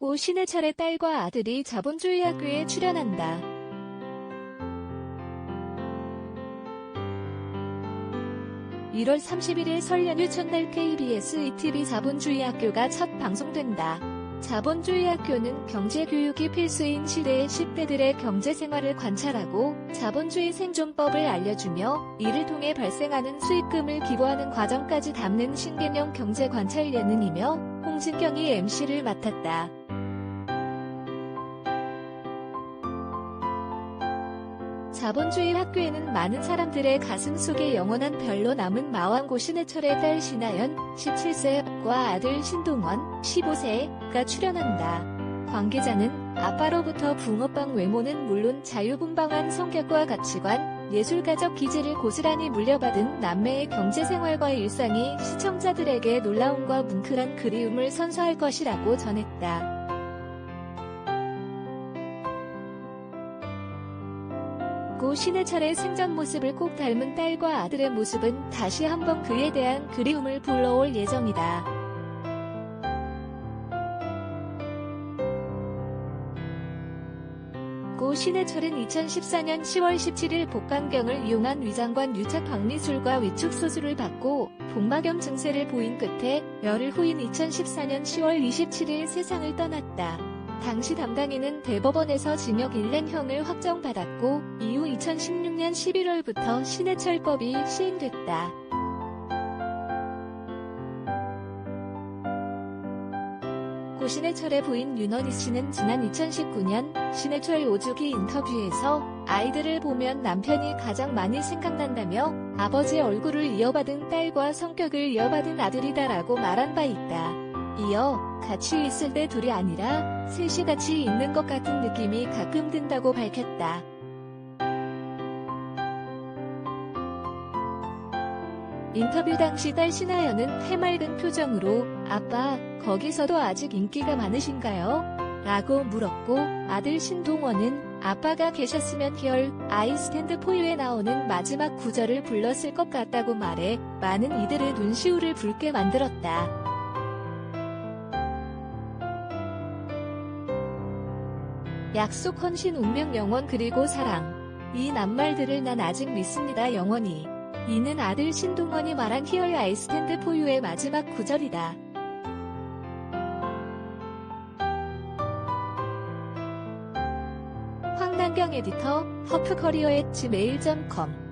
고 신해철의 딸과 아들이 자본주의 학교에 출연한다. (1월 31일 설 연휴 첫날 KBS ETV 자본주의 학교가 첫 방송된다. 자본주의 학교는 경제교육이 필수인 시대의 10대들의 경제생활을 관찰하고 자본주의 생존법을 알려주며 이를 통해 발생하는 수익금을 기부하는 과정까지 담는 신개념 경제관찰 예능이며 홍진경이 MC를 맡았다. 자본주의 학교에는 많은 사람들의 가슴 속에 영원한 별로 남은 마왕고 신해철의 딸 신하연 17세과 아들 신동원 15세가 출연한다. 관계자는 아빠로부터 붕어빵 외모는 물론 자유분방한 성격과 가치관, 예술가적 기질을 고스란히 물려받은 남매의 경제생활과 일상이 시청자들에게 놀라움과 뭉클한 그리움을 선사할 것이라고 전했다. 고 신해철의 생전 모습을 꼭 닮은 딸과 아들의 모습은 다시 한번 그에 대한 그리움을 불러올 예정이다. 고 신해철은 2014년 10월 17일 복강경을 이용한 위장관 유착 박리술과 위축 수술을 받고 복막염 증세를 보인 끝에 열흘 후인 2014년 10월 27일 세상을 떠났다. 당시 담당인은 대법원에서 징역 1년형을 확정받았고 이후 2016년 11월부터 신해철법이 시행됐다. 고 신해철의 부인 윤원희 씨는 지난 2019년 신해철 오주기 인터뷰에서 아이들을 보면 남편이 가장 많이 생각난다며 아버지의 얼굴을 이어받은 딸과 성격을 이어받은 아들이다라고 말한 바 있다. 이어 같이 있을 때 둘이 아니라 셋이 같이 있는 것 같은 느낌이 가끔 든다고 밝혔다. 인터뷰 당시 딸 신하연은 해맑은 표정으로 아빠 거기서도 아직 인기가 많으신가요? 라고 물었고 아들 신동원은 아빠가 계셨으면 히얼 아이스탠드 포유에 나오는 마지막 구절을 불렀을 것 같다고 말해 많은 이들의 눈시울을 붉게 만들었다. 약속, 헌신, 운명, 영원, 그리고 사랑. 이 낱말들을 난 아직 믿습니다, 영원히. 이는 아들 신동원이 말한 히얼 아이스탠드 포유의 마지막 구절이다. 황난경 에디터, 허프커리어 앳 gmail.com